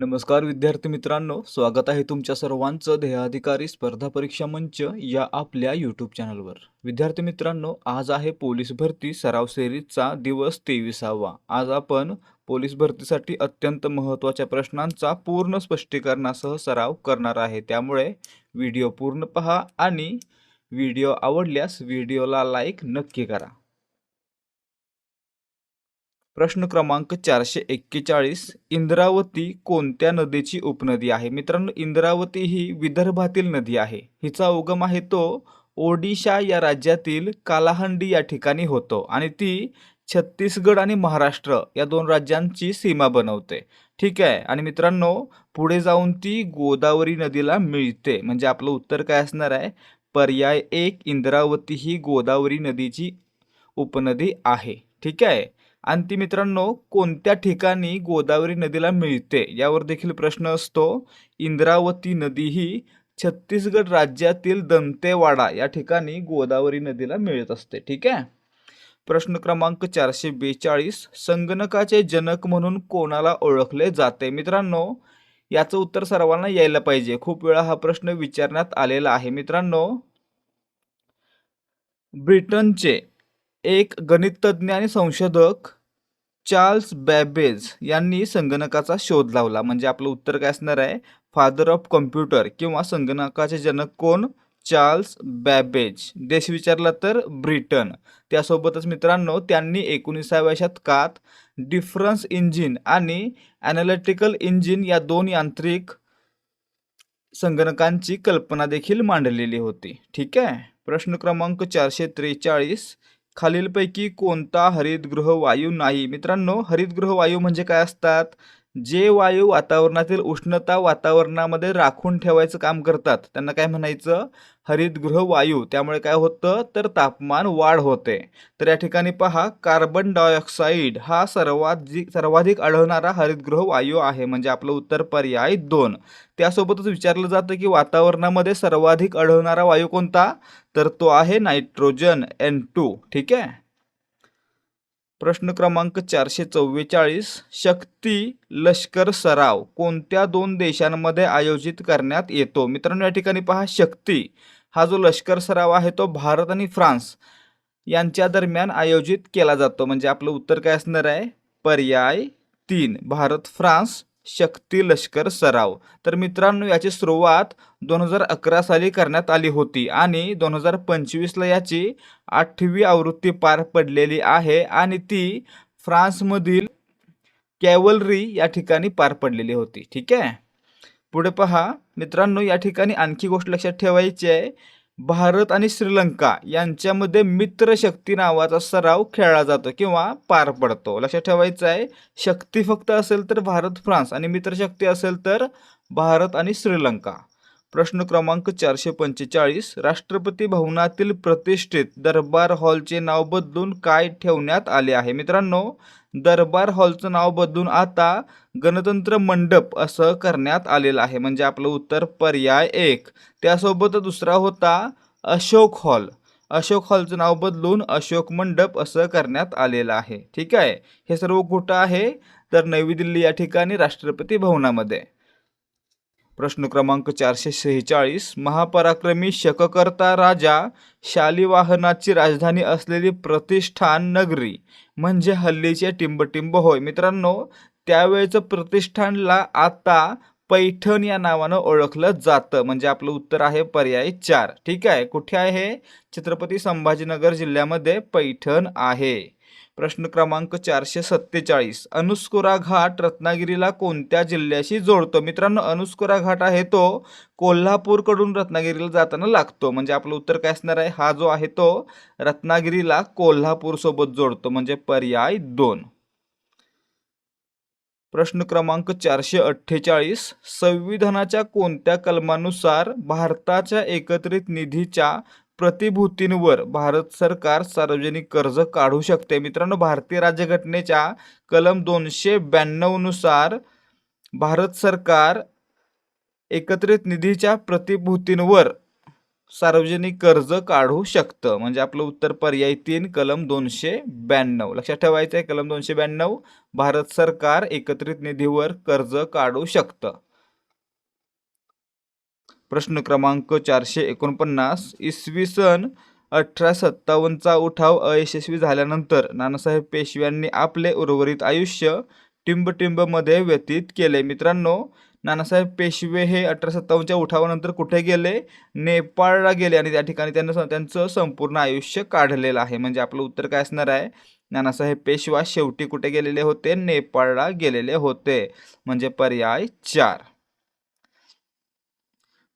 नमस्कार विद्यार्थी मित्रांनो स्वागत आहे तुमच्या सर्वांचं ध्येयाधिकारी स्पर्धा परीक्षा मंच या आपल्या यूट्यूब चॅनलवर. विद्यार्थी मित्रांनो आज आहे पोलीस भरती सराव सेरीजचा दिवस तेविसावा. आज आपण पोलीस भरतीसाठी अत्यंत महत्त्वाच्या प्रश्नांचा पूर्ण स्पष्टीकरणासह सराव करणार आहे. त्यामुळे व्हिडिओ पूर्ण पहा आणि व्हिडिओ आवडल्यास व्हिडिओला लाईक नक्की करा. प्रश्न क्रमांक चारशे एक्केचाळीस. इंद्रावती कोणत्या नदीची उपनदी आहे? मित्रांनो इंद्रावती ही विदर्भातील नदी आहे. हिचा उगम आहे तो ओडिशा या राज्यातील कालाहंडी या ठिकाणी होतो आणि ती छत्तीसगड आणि महाराष्ट्र या दोन राज्यांची सीमा बनवते. ठीक आहे? आणि मित्रांनो पुढे जाऊन ती गोदावरी नदीला मिळते. म्हणजे आपलं उत्तर काय असणार आहे? पर्याय एक इंद्रावती ही गोदावरी नदीची उपनदी आहे. ठीक आहे? आणि ती मित्रांनो कोणत्या ठिकाणी गोदावरी नदीला मिळते? यावर देखील प्रश्न असतो. इंद्रावती नदी ही छत्तीसगड राज्यातील दंतेवाडा या ठिकाणी गोदावरी नदीला मिळत असते. ठीक आहे? प्रश्न क्रमांक चारशे बेचाळीस. संगणकाचे जनक म्हणून कोणाला ओळखले जाते? मित्रांनो याचं उत्तर सर्वांना यायला पाहिजे. खूप वेळा हा प्रश्न विचारण्यात आलेला आहे. मित्रांनो ब्रिटनचे एक गणिततज्ञ आणि संशोधक चार्ल्स बॅबेज यांनी संगणकाचा शोध लावला. म्हणजे आपलं उत्तर काय असणार आहे? फादर ऑफ कॉम्प्युटर किंवा संगणकाचे जनक कोण? Charles Babbage. देश विचारला तर ब्रिटन. त्यासोबतच मित्रांनो त्यांनी एकोणीसाव्या शतकात डिफरन्स इंजिन आणि ॲनालिटिकल इंजिन या दोन यांत्रिक संगणकांची कल्पना देखील मांडलेली होती. ठीक आहे? प्रश्न क्रमांक चारशे त्रेचाळीस खालीलपैकी कोणता हरितगृह वायू नाही. मित्रांनो हरितगृह वायू म्हणजे काय असतात? जे वायू वातावरणातील उष्णता वातावरणामध्ये राखून ठेवायचं काम करतात त्यांना काय म्हणायचं? हरितगृह वायू. त्यामुळे काय होतं? तर तापमान वाढ होते. तर या ठिकाणी पहा कार्बन डायऑक्साईड हा सर्वाधिक सर्वाधिक आढळणारा हरितगृह वायू आहे. म्हणजे आपलं उत्तर पर्याय दोन. त्यासोबतच विचारलं जातं की वातावरणामध्ये सर्वाधिक आढळणारा वायू कोणता? तर तो आहे नायट्रोजन एन टू ठीक आहे? प्रश्न क्रमांक चारशे चव्वेचाळीस शक्ती लष्कर सराव कोणत्या दोन देशांमध्ये आयोजित करण्यात येतो? मित्रांनो या ठिकाणी पहा शक्ती हा जो लष्कर सराव आहे तो भारत आणि फ्रान्स यांच्या दरम्यान आयोजित केला जातो. म्हणजे आपलं उत्तर काय असणार आहे? पर्याय तीन भारत फ्रान्स शक्ती लष्कर सराव. तर मित्रांनो याची सुरुवात दोन हजार अकरा साली करण्यात आली होती आणि दोन हजार पंचवीसला याची आठवी आवृत्ती पार पडलेली आहे आणि ती फ्रान्समधील कॅवलरी या ठिकाणी पार पडलेली होती. ठीक आहे? पुढे पहा. मित्रांनो या ठिकाणी आणखी गोष्ट लक्षात ठेवायची आहे. भारत आणि श्रीलंका यांच्यामध्ये मित्रशक्ती नावाचा सराव खेळला जातो किंवा पार पडतो. लक्षात ठेवायचं आहे शक्ती फक्त असेल तर भारत फ्रान्स आणि मित्रशक्ती असेल तर भारत आणि श्रीलंका. प्रश्न क्रमांक चारशे पंचेचाळीस राष्ट्रपती भवनातील प्रतिष्ठित दरबार हॉलचे नाव बदलून काय ठेवण्यात आले आहे? मित्रांनो दरबार हॉलचं नाव बदलून आता गणतंत्र मंडप असं करण्यात आलेलं आहे. म्हणजे आपलं उत्तर पर्याय एक. त्यासोबत दुसरा होता अशोक हॉल. अशोक हॉलचं नाव बदलून अशोक मंडप असं करण्यात आलेलं आहे. ठीक आहे? हे सर्व कुठं आहे? तर नवी दिल्ली या ठिकाणी राष्ट्रपती भवनामध्ये. प्रश्न क्रमांक चारशे सेहेचाळीस. महापराक्रमी शककर्ता राजा शालिवाहनाची राजधानी असलेली प्रतिष्ठान नगरी म्हणजे हल्लीचे टिंबटिंब होय. मित्रांनो त्यावेळेचं प्रतिष्ठानला आता पैठण या नावानं ओळखलं जातं. म्हणजे आपलं उत्तर आहे पर्याय चार. ठीक आहे? कुठे आहे हे? छत्रपती संभाजीनगर जिल्ह्यामध्ये पैठण आहे. प्रश्न क्रमांक चारशे सत्तेचाळीस. अनुस्कुरा घाट रत्नागिरीला कोणत्या जिल्ह्याशी जोडतो? मित्रांनो अनुस्कुरा घाट आहे तो कोल्हापूरकडून रत्नागिरीला जाताना लागतो. म्हणजे आपलं उत्तर काय असणार आहे? हा जो आहे तो रत्नागिरीला कोल्हापूरसोबत जोडतो. म्हणजे पर्याय दोन. प्रश्न क्रमांक चारशे अठ्ठेचाळीस. संविधानाच्या कोणत्या कलमानुसार भारताच्या एकत्रित निधीच्या प्रतिभूतींवर भारत सरकार सार्वजनिक कर्ज काढू शकते. मित्रांनो भारतीय राज्यघटनेच्या कलम दोनशे ब्याण्णवनुसार भारत सरकार एकत्रित निधीच्या प्रतिभूतींवर सार्वजनिक कर्ज काढू शकतं. म्हणजे आपलं उत्तर पर्याय तीन कलम दोनशे ब्याण्णव. लक्षात ठेवायचं आहे कलम दोनशे ब्याण्णव भारत सरकार एकत्रित निधीवर कर्ज काढू शकतं. प्रश्न क्रमांक चारशे एकोणपन्नास इसवी सन अठरा सत्तावन्नचा उठाव अयशस्वी झाल्यानंतर नानासाहेब पेशव्यांनी आपले उर्वरित आयुष्य टिंबटिंबमध्ये व्यतीत केले. मित्रांनो नानासाहेब पेशवे हे अठरा सत्तावन्नच्या उठावानंतर कुठे गेले? नेपाळला गेले आणि त्या ठिकाणी त्यांना त्यांचं संपूर्ण आयुष्य काढलेलं आहे. म्हणजे आपलं उत्तर काय असणार आहे? नानासाहेब पेशवा शेवटी कुठे गेलेले होते? नेपाळला गेलेले होते. म्हणजे पर्याय चार.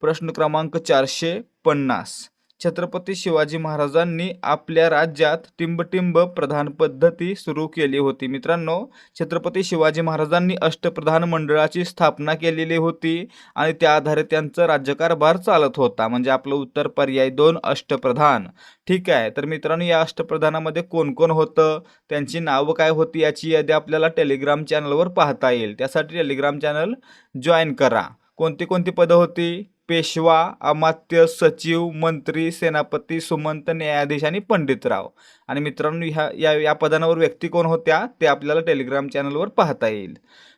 प्रश्न क्रमांक चारशे पन्नास. छत्रपती शिवाजी महाराजांनी आपल्या राज्यात टिंबटिंब प्रधान पद्धती सुरू केली होती. मित्रांनो छत्रपती शिवाजी महाराजांनी अष्टप्रधान मंडळाची स्थापना केलेली होती आणि त्या आधारे त्यांचा राज्यकारभार चालत होता. म्हणजे आपलं उत्तर पर्याय दोन अष्टप्रधान. ठीक आहे. तर मित्रांनो या अष्टप्रधानामध्ये कोण कोण होतं? त्यांची नावं काय होती याची यादी आपल्याला टेलिग्राम चॅनलवर पाहता येईल. त्यासाठी टेलिग्राम चॅनल जॉईन करा. कोणती कोणती पदं होती? पेशवा अमात्य सचिव मंत्री सेनापती सुमंत न्यायाधीश आणि पंडितराव. आणि मित्रांनो ह्या या या पदांवर व्यक्ती कोण होत्या ते आपल्याला टेलिग्राम चॅनलवर पाहता येईल.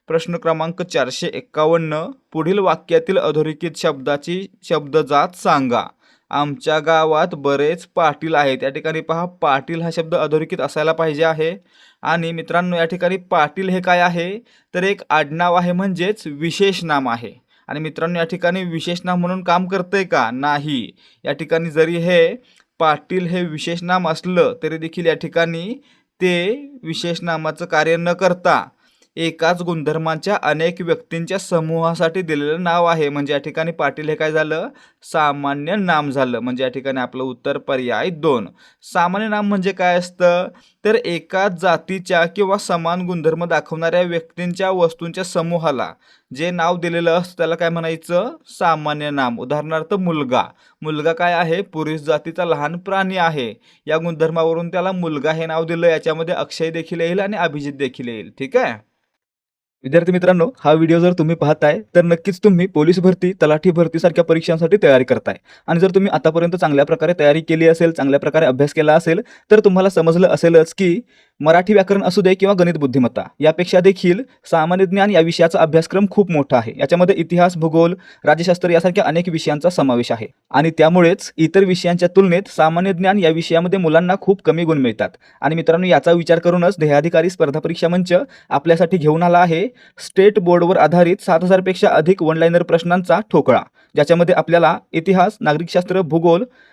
प्रश्न क्रमांक चारशे एक्कावन्न पुढील वाक्यातील अधोरेखित शब्दाची शब्दजात सांगा. आमच्या गावात बरेच पाटील आहेत. या ठिकाणी पहा पाटील हा शब्द अधोरेखित असायला पाहिजे आहे. आणि मित्रांनो या ठिकाणी पाटील हे काय आहे? तर एक आडनाव आहे म्हणजेच विशेष नाम आहे. आणि मित्रांनो या ठिकाणी विशेष नाम म्हणून काम करतंय का? नाही. या ठिकाणी जरी हे पाटील हे विशेष नाम असलं तरी देखील या ठिकाणी ते विशेषनामाचं कार्य न करता एकाच गुणधर्मांच्या अनेक व्यक्तींच्या समूहासाठी दिलेलं नाव आहे. म्हणजे या ठिकाणी पाटील हे काय झालं? सामान्य नाम झालं. म्हणजे या ठिकाणी आपलं उत्तर पर्याय दोन. सामान्य नाम म्हणजे काय असतं? तर एकाच जातीच्या किंवा समान गुणधर्म दाखवणाऱ्या व्यक्तींच्या वस्तूंच्या समूहाला जे नाव दिलेलं असतं त्याला काय म्हणायचं? सामान्य नाम. उदाहरणार्थ मुलगा. मुलगा काय आहे? पुरुष जातीचा लहान प्राणी आहे. या गुणधर्मावरून त्याला मुलगा हे नाव दिलं याच्यामध्ये अक्षय देखील येईल आणि अभिजित देखील येईल. ठीक आहे? विद्यार्थी मित्रांनो हा व्हिडिओ जर तुम्ही पाहताय तर नक्कीच तुम्ही पोलीस भरती तलाठी भरतीसारख्या परीक्षांसाठी तयारी करताय. आणि जर तुम्ही आतापर्यंत चांगल्या प्रकारे तयारी केली असेल चांगल्या प्रकारे अभ्यास केला असेल तर तुम्हाला समजलं असेलच की मराठी व्याकरण असू दे किंवा गणित बुद्धिमत्ता यापेक्षा देखील सामान्य ज्ञान या विषयाचा अभ्यासक्रम खूप मोठा आहे. याच्यामध्ये इतिहास भूगोल राज्यशास्त्र यासारख्या अनेक विषयांचा समावेश आहे. आणि त्यामुळेच इतर विषयांच्या तुलनेत सामान्य ज्ञान या विषयामध्ये मुलांना खूप कमी गुण मिळतात. आणि मित्रांनो याचा विचार करूनच ध्येयाधिकारी स्पर्धा परीक्षा मंच आपल्यासाठी घेऊन आला आहे. स्टेट बोर्डवर आधारित सात हजारपेक्षा अधिक वनलाईनर प्रश्नांचा ठोकळा ज्याच्यामध्ये आपल्याला इतिहास नागरिकशास्त्र भूगोल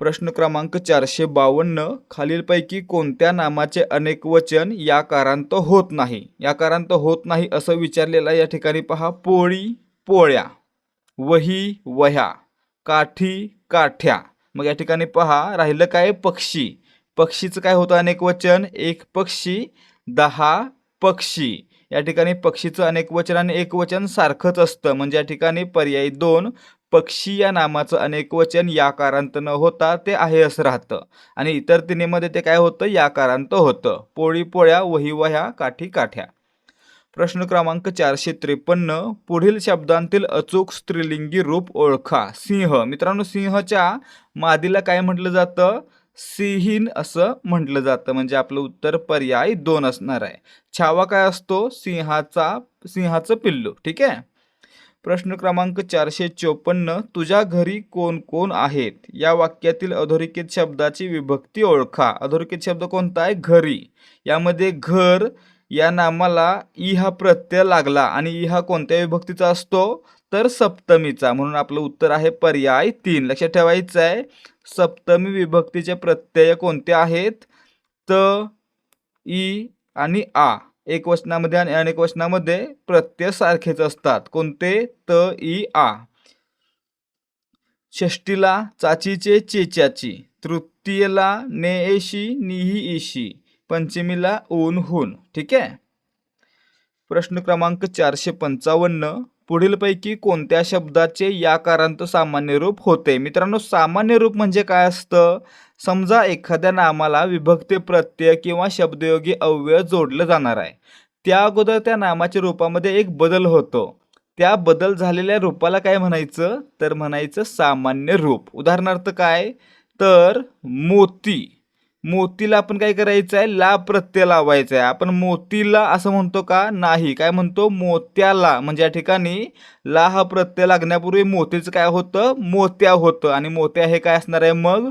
प्रश्न क्रमांक चारशे बावन्न खालीलपैकी कोणत्या नामाचे अनेक वचन या कारांत होत नाही? या कारांत होत नाही असं विचारलेलं या ठिकाणी पहा. पोळी पोळ्या. वही वह्या. काठी काठ्या. मग या ठिकाणी पहा राहिलं काय? पक्षी. पक्षीचं काय होतं अनेक वचन? एक पक्षी दहा पक्षी. या ठिकाणी पक्षीचं अनेक वचन आणि एक वचन सारखंच असतं. म्हणजे या ठिकाणी पर्याय दोन पक्षी या नामाचं अनेक वचन याकारांत न होता ते आहे असं राहतं. आणि इतर तिन्हीमध्ये ते काय होतं? याकारांत होतं. पोळी पोळ्या वही वह्या काठी काठ्या. प्रश्न क्रमांक चारशे त्रेपन्न पुढील शब्दांतील अचूक स्त्रीलिंगी रूप ओळखा. सिंह. मित्रांनो सिंहच्या मादीला काय म्हटलं जातं? सिहीन असं म्हटलं जातं. म्हणजे आपलं उत्तर पर्याय दोन असणार आहे. छावा काय असतो? सिंहाचा सिंहाचं पिल्लू. ठीक आहे? प्रश्न क्रमांक चारशे चोपन्न तुझ्या घरी कोण कोण आहेत? या वाक्यातील अधोरेखित शब्दाची विभक्ती ओळखा. अधोरेखित शब्द कोणता आहे? घरी. यामध्ये घर या नामाला ई हा प्रत्यय लागला आणि ई हा कोणत्या विभक्तीचा असतो? तर सप्तमीचा. म्हणून आपलं उत्तर आहे पर्याय तीन. लक्षात ठेवायचं आहे सप्तमी विभक्तीचे प्रत्यय कोणते आहेत? त ई आणि आ. एक वचनामध्ये आणि अनेक वचनामध्ये प्रत्यय सारखेच असतात. कोणते? त ई आ. षष्टीला चाचीचे चेच्याची. तृतीयला ने एशी निही एशी पंचमीला ऊन हुन. ठीक आहे? प्रश्न क्रमांक चारशे पंचावन्न. पुढीलपैकी कोणत्या शब्दाचे याकारांत सामान्य रूप होते? मित्रांनो सामान्य रूप म्हणजे काय असतं? समजा एखाद्या नामाला विभक्ती प्रत्यय किंवा शब्दयोगी अव्यय जोडलं जाणार आहे. त्या अगोदर त्या नामाच्या रूपामध्ये एक बदल होतो. त्या बदल झालेल्या रूपाला काय म्हणायचं? तर म्हणायचं सामान्य रूप. उदाहरणार्थ काय? तर मोती. मोतीला आपण काय करायचं आहे? ला प्रत्यय लावायचा आहे. आपण मोतीला असं म्हणतो का? नाही. काय म्हणतो? मोत्याला. म्हणजे या ठिकाणी ला हा प्रत्यय लागण्यापूर्वी मोतीचं काय होतं? मोत्या होतं. आणि मोत्या हे काय असणार आहे मग?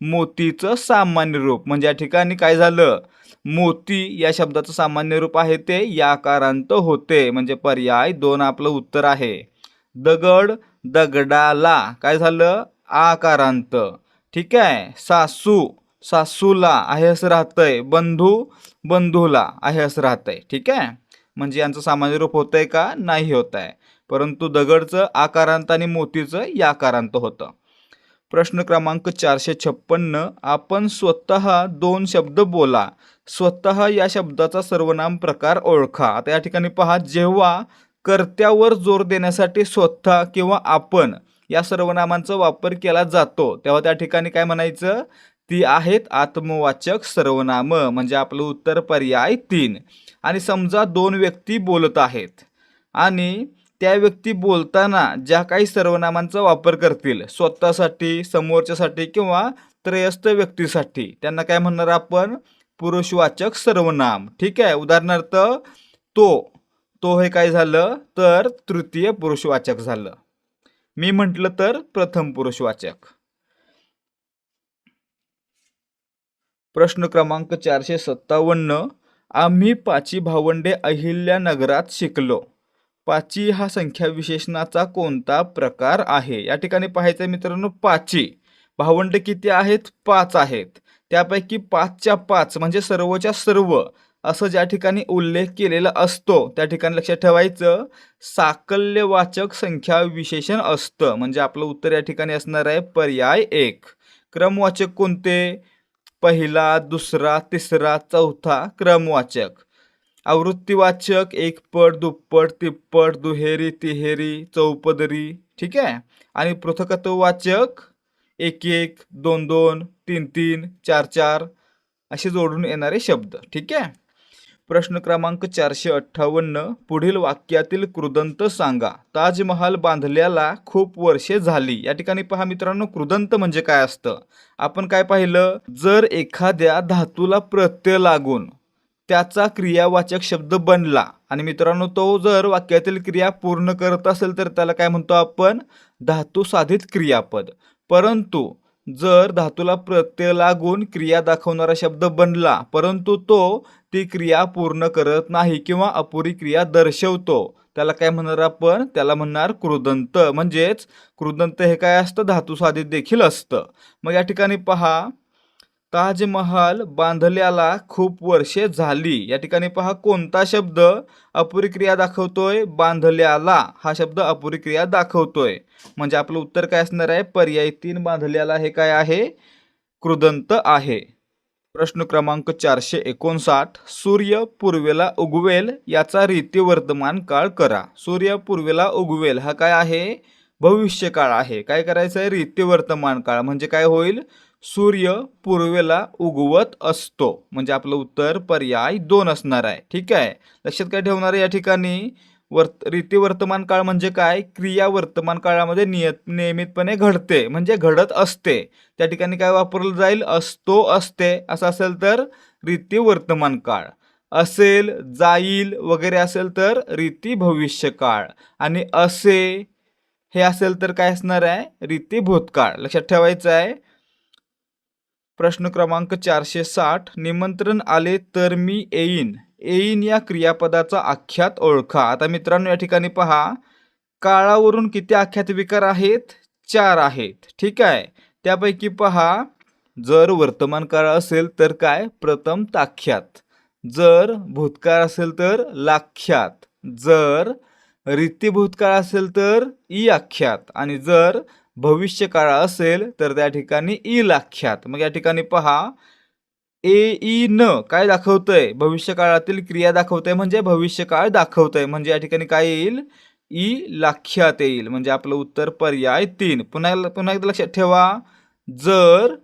मोतीचं सामान्य रूप. म्हणजे या ठिकाणी काय झालं? मोती या शब्दाचं सामान्य रूप आहे ते याकारांत होते. म्हणजे पर्याय दोन आपलं उत्तर आहे. दगड दगडाला काय झालं? आकारांत. ठीक आहे? सासू सासूला आहे असं राहतंय. बंधू बंधूला आहे असं राहतंय. ठीक आहे? म्हणजे यांचं सामान्य रूप होतंय का? नाही होत आहे परंतु दगडचं आकारांत आणि मोतीचं याकारांत होतं. प्रश्न क्रमांक चारशे छप्पन्न. आपण स्वतः दोन शब्द बोला. स्वतः या शब्दाचा सर्वनाम प्रकार ओळखा. आता या ठिकाणी पहा जेव्हा कर्त्यावर जोर देण्यासाठी स्वतः किंवा आपण या सर्वनामांचा वापर केला जातो तेव्हा त्या ठिकाणी काय म्हणायचं? ती आहेत आत्मवाचक सर्वनाम म्हणजे आपलं उत्तर पर्याय तीन. आणि समजा दोन व्यक्ती बोलत आहेत. आणि त्या व्यक्ती बोलताना ज्या काही सर्वनामांचा वापर करतील स्वतःसाठी समोरच्यासाठी किंवा त्रयस्थ व्यक्तीसाठी त्यांना काय म्हणणार आपण? पुरुषवाचक सर्वनाम. ठीक आहे? उदाहरणार्थ तो तो हे काय झालं? तर तृतीय पुरुषवाचक झालं. मी म्हटलं तर प्रथम पुरुषवाचक. प्रश्न क्रमांक चारशे सत्तावन्न. आम्ही पाची भावंडे अहिल्या नगरात शिकलो. पाची हा संख्या विशेषणाचा कोणता प्रकार आहे? या ठिकाणी पाहायचं आहे मित्रांनो पाची. भावंड किती आहेत? पाच आहेत. त्यापैकी पाचच्या पाच म्हणजे सर्वच्या सर्व असं ज्या ठिकाणी उल्लेख केलेला असतो त्या ठिकाणी लक्षात ठेवायचं साकल्यवाचक संख्या विशेषण असतं. म्हणजे आपलं उत्तर या ठिकाणी असणार आहे पर्याय एक. क्रमवाचक कोणते? पहिला दुसरा तिसरा चौथा क्रमवाचक. आवृत्तीवाचक एकपट दुप्पट तिप्पट दुहेरी तिहेरी चौपदरी ठीक आहे? आणि पृथकत्ववाचक एक एक दोन दोन तीन तीन चार चार असे जोडून येणारे शब्द ठीक आहे? प्रश्न क्रमांक चारशे अठ्ठावन्न पुढील वाक्यातील कृदंत सांगा. ताजमहाल बांधल्याला खूप वर्षे झाली. या ठिकाणी पहा मित्रांनो कृदंत म्हणजे काय असतं? आपण काय पाहिलं? जर एखाद्या धातूला प्रत्यय लागून त्याचा क्रियावाचक शब्द बनला. आणि मित्रांनो तो जर वाक्यातील क्रिया पूर्ण करत असेल तर त्याला काय म्हणतो आपण? धातू साधित क्रियापद. परंतु जर धातूला प्रत्यय लागून क्रिया दाखवणारा शब्द बनला परंतु तो ती क्रिया पूर्ण करत नाही किंवा अपुरी क्रिया दर्शवतो त्याला काय म्हणणार आपण? त्याला म्हणणार कृदंत म्हणजेच कृदंत हे काय असतं? धातू साधित देखील असतं. मग या ठिकाणी पहा. ताजमहाल बांधल्याला खूप वर्षे झाली. या ठिकाणी पहा कोणता शब्द अपुरी क्रिया दाखवतोय? बांधल्याला. हा शब्द अपुरी क्रिया दाखवतोय. म्हणजे आपलं उत्तर काय असणार आहे? पर्याय तीन बांधल्याला हे काय आहे? कृदंत आहे. प्रश्न क्रमांक चारशे एकोणसाठ. सूर्य पूर्वेला उगवेल याचा रीती वर्तमान काळ करा. सूर्य पूर्वेला उगवेल हा काय आहे? भविष्य काळ आहे. काय करायचं आहे रीती वर्तमान काळ. म्हणजे काय होईल? सूर्य पूर्वेला उगवत असतो. म्हणजे आपलं उत्तर पर्याय दोन असणार आहे. ठीक आहे? लक्षात काय ठेवणार आहे या ठिकाणी? वर्त रीती वर्तमान काळ म्हणजे काय? क्रिया वर्तमान काळामध्ये नियत नियमितपणे घडते. म्हणजे घडत असते. त्या ठिकाणी काय वापरलं जाईल? असतो असते. असं असेल तर रीती वर्तमान काळ. असेल जाईल वगैरे असेल तर रीती भविष्य काळ. आणि असे हे असेल तर काय असणार आहे? रीती भूतकाळ. लक्षात ठेवायचं आहे. प्रश्न क्रमांक चारशे साठ. निमंत्रण आले तर मी येईन. येईन या क्रियापदाचा आख्यात ओळखा. आता मित्रांनो या ठिकाणी पहा. काळावरून किती आख्यात विकार आहेत? चार आहेत. ठीक आहे. त्यापैकी पहा. जर वर्तमान काळ असेल तर काय? प्रथम ताख्यात. जर भूतकाळ असेल तर लाख्यात. जर रीती भूतकाळ असेल तर ई आख्यात. आणि जर भविष्य काळ असेल तर त्या ठिकाणी ई लाख्यात. मग या ठिकाणी पहा ए ई न काय दाखवतंय? भविष्य काळातील क्रिया दाखवतंय म्हणजे भविष्यकाळ दाखवतंय. म्हणजे या ठिकाणी काय येईल? ई लाख्यात येईल. म्हणजे आपलं उत्तर पर्याय तीन. पुन्हा पुन्हा एकदा लक्षात ठेवा. जर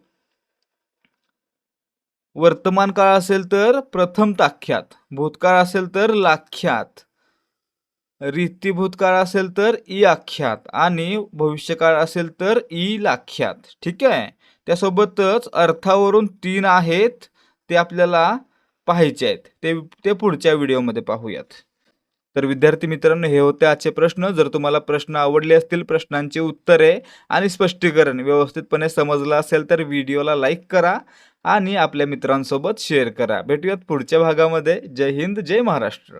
वर्तमान काळ असेल तर प्रथम ताख्यात. भूतकाळ असेल तर लाख्यात. रीती भूतकाळ असेल तर ई आख्यात आणि भविष्यकाळ असेल तर ई लाख्यात. ठीक आहे? त्यासोबतच अर्थावरून तीन आहेत ते आपल्याला पाहायचे आहेत. ते ते पुढच्या व्हिडिओमध्ये पाहूयात. तर विद्यार्थी मित्रांनो हे होते आजचे प्रश्न. जर तुम्हाला प्रश्न आवडले असतील प्रश्नांची उत्तरे आणि स्पष्टीकरण व्यवस्थितपणे समजलं असेल तर व्हिडिओला लाईक करा आणि आपल्या मित्रांसोबत शेअर करा. भेटूयात पुढच्या भागामध्ये. जय हिंद जय महाराष्ट्र.